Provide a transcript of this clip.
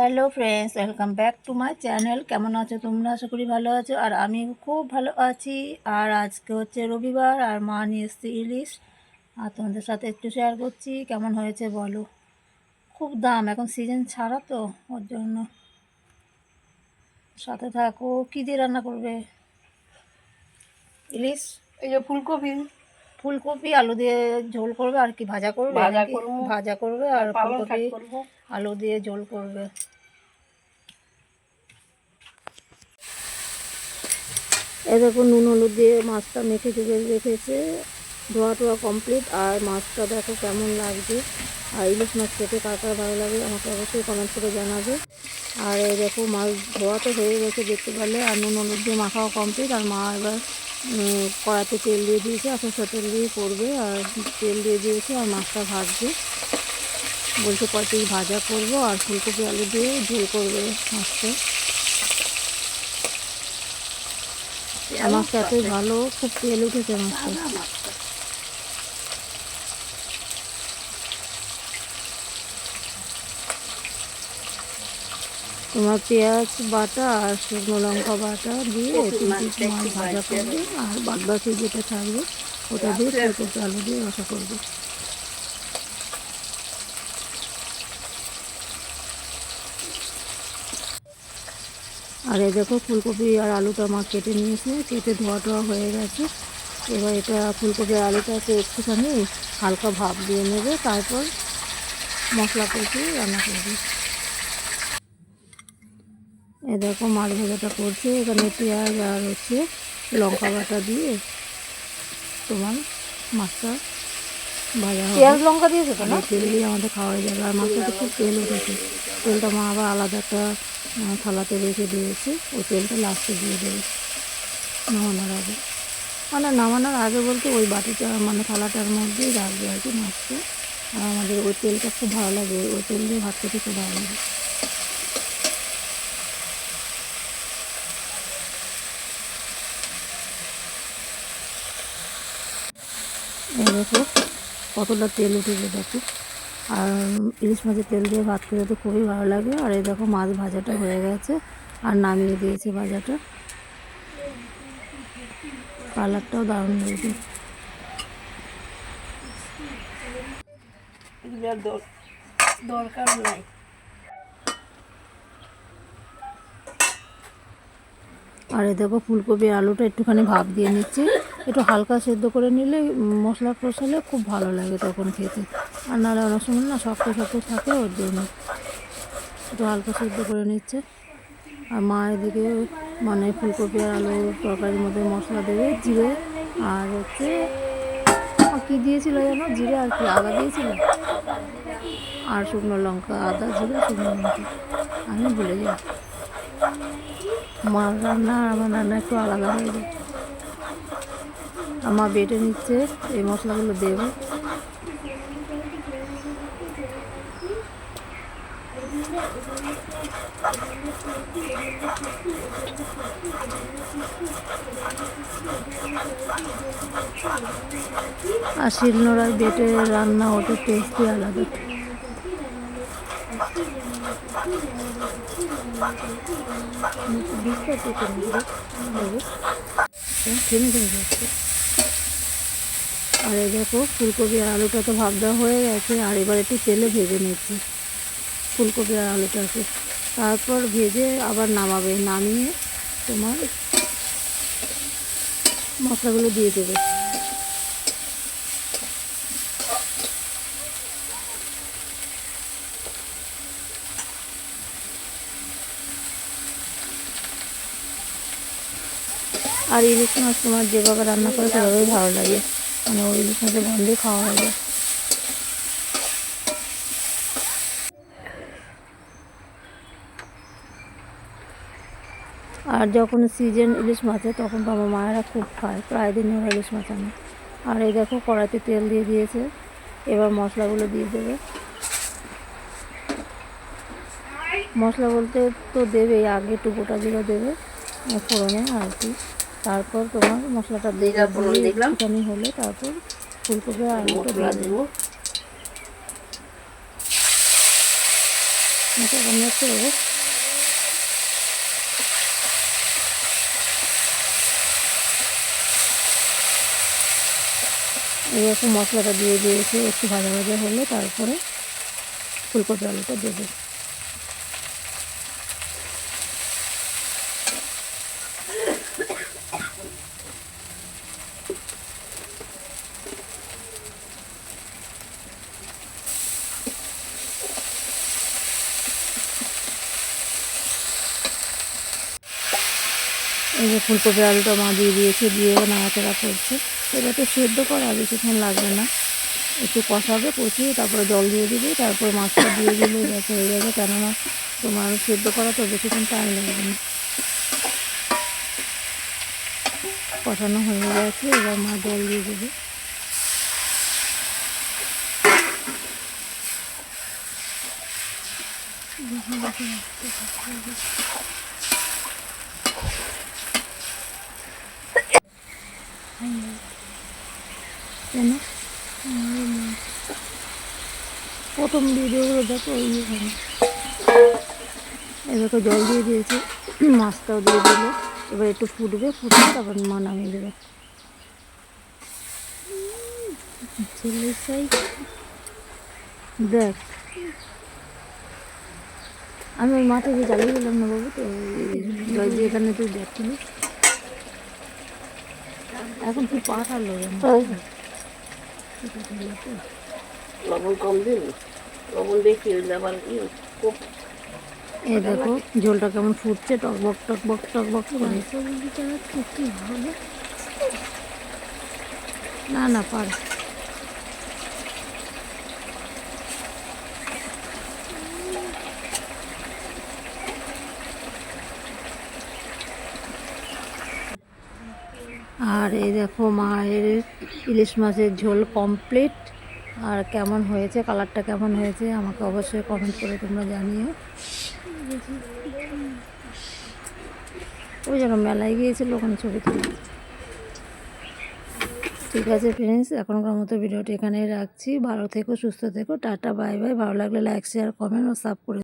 Hello friends welcome back to my channel কেমন আছো তোমরা? আশা করি ভালো আছো। আর আমি খুব ভালো আছি। আর আজকে হচ্ছে রবিবার। আর মা নিয়ে এসছে ইলিশ। আর তোমাদের সাথে একটু শেয়ার করছি। কেমন হয়েছে বলো? খুব দাম। এখন সিজন ছাড়া তো ওর জন্য। সাথে থাকো। কী দিয়ে রান্না করবে? ইলিশ? এই যে ফুলকপি। ফুলকপি আলু দিয়ে ঝোল করবে। আর কি ভাজা করবে? ভাজা করবে। আর ফুলকপি আলু দিয়ে ঝোল করবে। এই দেখো নুন, হলুদ দিয়ে মাছটা মেখে চুকে রেখেছে। ধোয়া টোয়া কমপ্লিট আর মাছটা দেখো কেমন লাগছে। আর ইলিশ মাছ খেতে কার কার ভালো লাগে আমাকে অবশ্যই কমেন্ট করে জানাবে। আর এই দেখো মাছ ধোয়া তো হয়ে গেছে দেখতে পারলে আর নুন, হলুদ দিয়ে মাখাও কমপ্লিট আর মা এবার কড়াতে তেল দিয়ে দিয়েছে। আর সরষের তেল দিয়ে করবে। আর তেল দিয়ে দিয়েছে আর মাছটা ভাজবে। বলছে কয়েকটি ভাজা করব। আর ফুলকপি, আলু দিয়ে ঝোল করবে মাছটা আর মাছটা এতই ভালো খুব তেল উঠেছে মাছটা তোমার পেঁয়াজ বাটা আর শুকনো লঙ্কা বাটা দিয়ে মাছ ভাজা করবে আর বাদ বাকি যেটা থাকবে ওটা দিয়ে ফুলকপি আলু দিয়ে রসা করবে। আর এই দেখো ফুলকপি আর আলুটা মা কেটে নিয়েছে কেটে ধোয়া টোয়া হয়ে গেছে। এবার এটা ফুলকপি আর আলুটাকে একটুখানি হালকা ভাপ দিয়ে নেবে তারপর মশলা কষিয়ে রান্না করবে। এ দেখো মাছ ভাজাটা করছে এখানে পেঁয়াজ আর হচ্ছে লঙ্কা বাটা দিয়ে তোমার মাছটা ভাজা পেঁয়াজ লঙ্কা দিয়েছে তো না? তেল দিয়ে আমাদের খাওয়া হয়ে যাবে আর মাছটাতে খুব তেল উঠেছে। তেলটা মা আবার আলাদা একটা থালাতে রেখে দিয়েছে। ওই তেলটা লাস্টে দিয়ে দেবে, নামানোর আগে। মানে নামানোর আগে বলতে ওই বাটিটা মানে থালাটার মধ্যেই রাখবে আর কি মাছটা। আর আমাদের ওই তেলটা খুব ভালো লাগে, ওই তেল দিয়ে ভাত খেতে খুব ভালো লাগে। দেখো কতটা তেল উঠেছে দেখো। আর ইলিশ মাছের তেল দিয়ে ভাত খেতে তো খুবই ভালো লাগে। আর এই দেখো মাছ ভাজাটা হয়ে গেছে। আর নামিয়ে দিয়েছে ভাজাটা। কালারটাও দারুণ হয়েছে। দরকার নাই। আর এ দেখো ফুলকপি আলুটা একটুখানি ভাপ দিয়ে নিচ্ছি। একটু হালকা সেদ্ধ করে নিলে মশলা কষালে খুব ভালো লাগে তখন খেতে। আর নাহলে অনেক সময় না, শক্ত শক্ত থাকে, ওর জন্য একটু হালকা সেদ্ধ করে নিচ্ছে। আর মা এদিকে মানে ফুলকপি আর আলু তরকারির মধ্যে মশলা দেবে, জিরে আর হচ্ছে কী দিয়েছিল যেন জিরে আর কি, আদা দিয়েছিল? আর শুকনো লঙ্কা, আদা, জিরে, শুকনো লঙ্কা। আমি ভুলে যাই। মার রান্না আর আমার রান্না একটু আলাদা হয়ে যায়। আমার বেটে নিচ্ছে, এই মশলাগুলো দেবে। আর শিলনোড়ায় বেটে রান্না ওটা টেস্টই আলাদা। আর দেখো, ফুলকপি আর আলুটা তো ভাব দেওয়া হয়ে গেছে, আর এবার একটু তেলে ভেজে নিচ্ছি। ফুলকপি আর আলুটাকে। তারপর ভেজে আবার নামাবে, নামিয়ে তোমার মশলাগুলো দিয়ে দেবে। আর ইলিশ মাছ তোমার যেভাবে রান্না করে সেভাবেই ভালো লাগে। মানে ওই ইলিশ মাছের গন্ধে খাওয়া হয়ে। যায় আর যখন সিজন ইলিশ মাছে তখন তো আমার মায়েরা খুব খায়। প্রায় দিন ওরা ইলিশ মাছ আনে। আর এই দেখো কড়াইতে তেল দিয়ে দিয়েছে। এবার মশলাগুলো দিয়ে দেবে। মশলা বলতে তো দেবেই আগে একটু গোটা জিরা দেবে ফোড়নে আর কি। তারপর তোমার মশলাটা দিয়ে একটুখানি হলে তারপর ফুলকপি আর আলুটা দিয়ে দেবো। একটু দেবো। এরকম মশলাটা দিয়ে দিয়েছি, একটু ভাজা ভাজা হলে তারপরে ফুলকপি আলুটা দেবে। এই যে ফুলকপি আলুটা মা দিয়ে দিয়েছে, দিয়ে নাড়াচাড়া করছে। এটা তো সেদ্ধ করা বেশিক্ষণ লাগবে না। একটু কষাবে, কষিয়ে তারপরে জল দিয়ে দিবে, তারপরে মাছটা দিয়ে দিলে যাতে হয়ে যাবে। কেননা তোমার সেদ্ধ করা তো বেশিক্ষণ টাইম লাগবে না। কষানো হয়ে গেছে, এবার মা জল দিয়ে দেবে। কেন প্রথম ভিডিওগুলো দেখো ওই এখানে। এদেরকে জল দিয়ে দিয়েছি, মাছটাও দিয়ে দিল। এবার একটু ফুটবে ফুটবে তারপর মা নামিয়ে দেবে। দেখ। আমি ওই মাঠে গিয়ে জ্বালিয়ে দিলাম না বাবু, তো জল দিয়ে এখানে তুই দেখছিলি এখন কি পাঠালো লবণ কম দিন লবণ বেশি হইলে আবার খুব এই দেখো ঝোলটা কেমন ফুটছে টকবক টকবক টকবক করে। না না পারে আর এই দেখো মায়ের ইলিশ মাছের ঝোল কমপ্লিট আর কেমন হয়েছে, কালারটা কেমন হয়েছে, আমাকে অবশ্যই কমেন্ট করে তোমরা জানিও। ওই যেন মেলায় গিয়েছিল, ওখানে ছবি তুলে ঠিক আছে ফ্রেন্ডস এখনকার মতো ভিডিওটি এখানেই রাখছি। ভালো থেকো, সুস্থ থেকো, টাটা বাই বাই ভালো লাগলে লাইক শেয়ার কমেন্ট ও সাব করে